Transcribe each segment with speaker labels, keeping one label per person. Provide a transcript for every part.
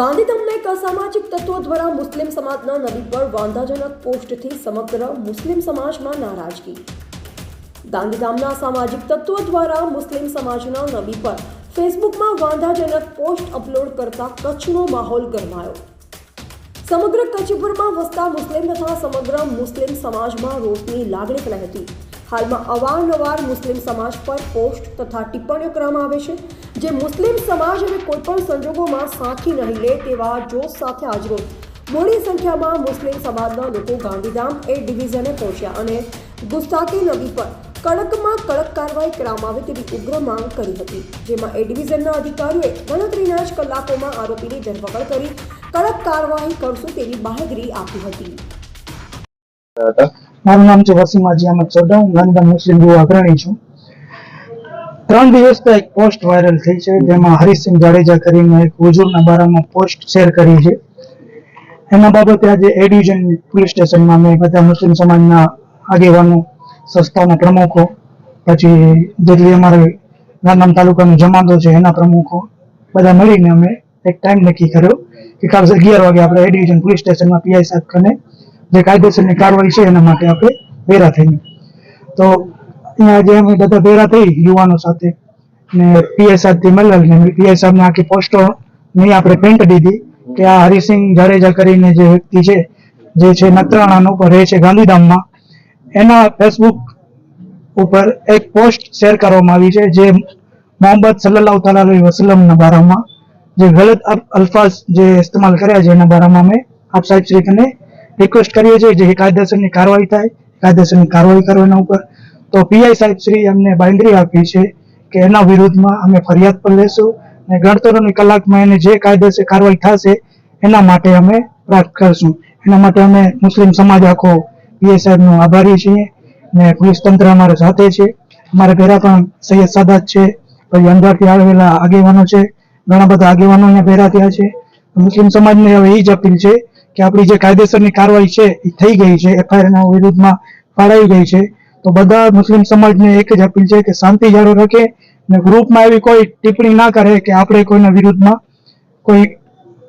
Speaker 1: ગાંધીધામના એક અસામાજિક તત્વો દ્વારા મુસ્લિમ સમાજના નદી પર વાંધાજનક પોસ્ટથી સમગ્ર મુસ્લિમ સમાજમાં નારાજગી. ગાંધીધામના સામાજિક તત્વો દ્વારા મુસ્લિમ સમાજના નબી પર ફેસબુકમાં વાંધાજનક પોસ્ટ અપલોડ કરતા કચ્છનો માહોલ ગરમાયો. સમગ્ર કચ્છભરમાં વસતા મુસ્લિમ તથા સમગ્ર મુસ્લિમ સમાજમાં રોષની લાગણી ફેલાઈ હતી. હાલમાં અવારનવાર મુસ્લિમ સમાજ પર પોસ્ટ તથા ટિપ્પણીઓ કરવામાં આવે છે. જે મુસ્લિમ સમાજ હવે કોઈપણ સંજોગોમાં સાંખી નહીં લે તેવા જોશ સાથે આજરોજ મોટી સંખ્યામાં મુસ્લિમ સમાજના લોકો ગાંધીધામ એ ડિવિઝને પહોંચ્યા અને ગુસ્તાકી નદી પર કડકમાં કડક કાર્યવાહી કરવામાં આવે તેવી ઉગ્ર માંગ કરી હતી, જેમાં એ ડિવિઝનના અધિકારીઓએ ગણતરીના જ કલાકોમાં આરોપીની ધરપકડ કરી કડક કાર્યવાહી કરશું તેવી બાહેધરી આપી હતી.
Speaker 2: મારું નામ છે વસીમ હાજી અહમદ હું ગાંધીધામ મુસ્લિમ યુવા અગ્રણી છું. ત્રણ દિવસથી એક પોસ્ટ વાયરલ થઈ છે, જેમાં હરીશસિંહ જાડેજા કરીને એક હુજુરના બારામાં પોસ્ટ શેર કરી છે. એના બાબતે આજે એ પોલીસ સ્ટેશનમાં મેં બધા મુસ્લિમ સમાજના આગેવાનો, સંસ્થાના પ્રમુખો, પછી જેટલી અમારે ગાંધામ તાલુકાનો જમાતો છે, એના પ્રમુખો, બધા મળીને અમે એક ટાઈમ નક્કી કર્યો કે કાલ અગિયાર વાગે આપણે એ પોલીસ સ્ટેશનમાં પીઆઈ સાહેબ જે કાયદેસરની કાર્યવાહી છે, એના માટે આપણે વેરા થઈને. તો અહીંયા જે અમે બધા ભેગા થઈ યુવાનો સાથે. ને પીએસ સાહેબથી મળેલ ને પીએસ સાહેબને આખી પોસ્ટો ની આપણે પ્રિન્ટ દીધી કે આ હરિસિંહ જાડેજા કરીને જે વ્યક્તિ છે, જે છે નત્રાણા ઉપર રહે છે ગાંધીધામમાં, એના ફેસબુક ઉપર એક પોસ્ટ શેર કરવામાં આવી છે જે મોહમ્મદ સલ્લાહ તાલી વસલમના બારામાં, જે ગલત અલ્ફાઝ જે ઇસ્તેમાલ કર્યા છે એના બારામાં અમે આપ સાહેબ શ્રી રિક્વેસ્ટ કરીએ છીએ જે કાયદેસરની કાર્યવાહી થાય, કાયદેસરની કાર્યવાહી કરો એના ઉપર. તો પીઆઈ સાહેબ શ્રી અમને બાંધરી આપી છે કે એના વિરુદ્ધમાં અમે ફરિયાદ પણ લેશું અને ગણતરોની કલાકમાં એને જે કાયદેસર કાર્યવાહી થશે, એના માટે અમે પ્રાર્થ કરશું. એના માટે અમે મુસ્લિમ સમાજ આખો પીઆઈ સાહેબનો આભારી છીએ ને પોલીસ તંત્ર અમારે સાથે છે. અમારા ભેરા પણ સૈયદ સાદાત છે, પછી અંધારથી આવેલા આગેવાનો છે, ઘણા બધા આગેવાનો અહીંયા ભેરા થયા છે. મુસ્લિમ સમાજને હવે એ જ અપીલ છે કે આપણી જે કાયદેસરની કાર્યવાહી છે એ થઈ ગઈ છે. એફઆઈઆર ના વિરુદ્ધમાં ફાળાઈ ગઈ છે. તો બધા મુસ્લિમ સમાજને એક જ અપીલ છે કે શાંતિ જાળવી રાખે અને ગ્રુપમાં એવી કોઈ ટિપ્પણી ના કરે કે આપણે કોઈના વિરુદ્ધમાં કોઈ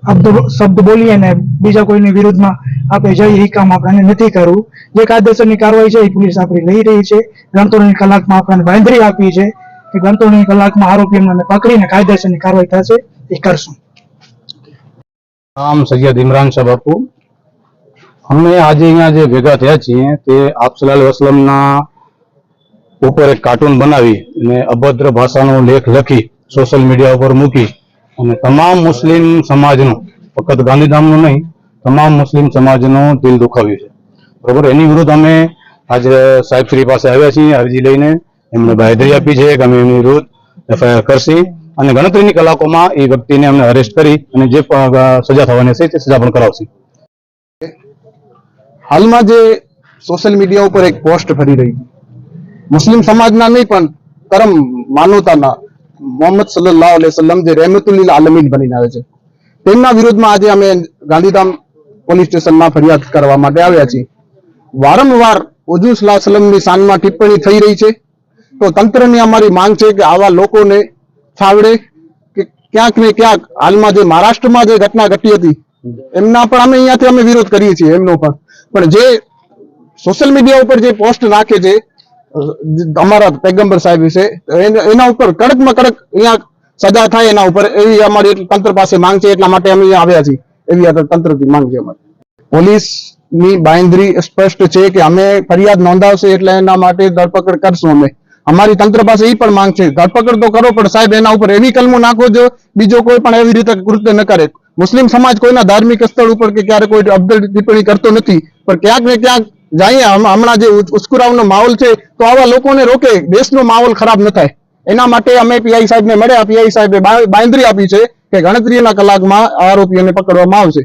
Speaker 2: શબ્દ બોલીએ ને બીજા કોઈની વિરુદ્ધમાં આપણે જઈએ એ કામ આપણને નથી કરવું. જે કાયદેસરની કાર્યવાહી છે એ પોલીસ આપણી લઈ રહી છે. ગણતરીની કલાકમાં આપણને બાંધરી આપી છે કે ગણતરીની કલાકમાં આરોપીઓને પકડીને કાયદેસરની કાર્યવાહી થશે. એ કરશું.
Speaker 3: નામ સૈયદ ઇમરાન શાહ બાપુ અમે આજે અહીંયા જે ભેગા થયા છીએ તે આપ સલાલ વસલમના ઉપર એક કાર્ટૂન બનાવી અને અભદ્ર ભાષાનો લેખ લખી સોશિયલ મીડિયા ઉપર મૂકી અને તમામ મુસ્લિમ સમાજનો, ફક્ત ગાંધીધામનું નહીં, તમામ મુસ્લિમ સમાજનું દિલ દુખાવ્યું છે. બરોબર, એની વિરુદ્ધ અમે આજે સાહેબશ્રી પાસે આવ્યા છીએ, અરજી લઈને એમને બાહેધરી આપી છે કે અમે એમની વિરુદ્ધ એફઆઈઆર કરશી અને ગણતરીની કલાકોમાં એ વ્યક્તિને અમને અરેસ્ટ કરી અને જે સજા થવાની છે તે સજા પણ કરાવશે.
Speaker 4: હાલમાં જે સોશિયલ મીડિયા ઉપર એક પોસ્ટ ફરી રહી. મુસ્લિમ સમાજના નહીં, પણ કરમ માનવતાના મોહમ્મદ સલ્લાહ અલૈહિ વસલ્લમ જે રહેમતુલ્લિલ આલમીન બનીને આવે છે. તેમના વિરોધમાં આજે અમે ગાંધીધામ પોલીસ સ્ટેશનમાં ફરિયાદ કરવા માટે આવ્યા છીએ. વારંવાર સલ્લલ્લાહુ અલૈહિ શાનમાં ટિપ્પણી થઈ રહી છે. તો તંત્રની અમારી માંગ છે કે આવા લોકોને ફાવડે કે ક્યાંક ને ક્યાંક હાલમાં જે મહારાષ્ટ્રમાં જે ઘટના ઘટી હતી, એમના પણ અમે અહીંયાથી અમે વિરોધ કરીએ છીએ, એમનો પણ પણ જે સોશિયલ મીડિયા ઉપર જે પોસ્ટ નાખે છે, અમારા પેગમ્બર સાહેબ વિશે એના ઉપર કડકમાં કડક અહીંયા સજા થાય એના ઉપર, એવી અમારી તંત્ર પાસે માંગ છે, એટલા માટે અમે આવ્યા છીએ, એવી તંત્ર તંત્રથી માંગ છે અમારી. પોલીસની બાંયધરી સ્પષ્ટ છે કે અમે ફરિયાદ નોંધાવશે એટલે એના માટે ધરપકડ કરશું અમે. અમારી તંત્ર પાસે એ પણ માંગ છે, ધરપકડ તો કરો, પણ સાહેબ એના ઉપર એવી કલમો નાખો જો બીજો કોઈ પણ એવી રીતે કૃત્ય ન કરે. મુસ્લિમ સમાજ કોઈના ધાર્મિક સ્થળ ઉપર કે ક્યારે કોઈ અબ્દલ ટિપ્પણી કરતો નથી, પણ ક્યાંક ને ક્યાંક જઈએ હમણાં જે ઉસ્કુરાવનો માહોલ છે, તો આવા લોકોને રોકે, દેશનો માહોલ ખરાબ ન થાય. એના માટે અમે પીઆઈ સાહેબને મળ્યા, પીઆઈ સાહેબે બાંધરી આપી છે કે ગણતરીના કલાકમાં આરોપીઓને પકડવામાં આવશે.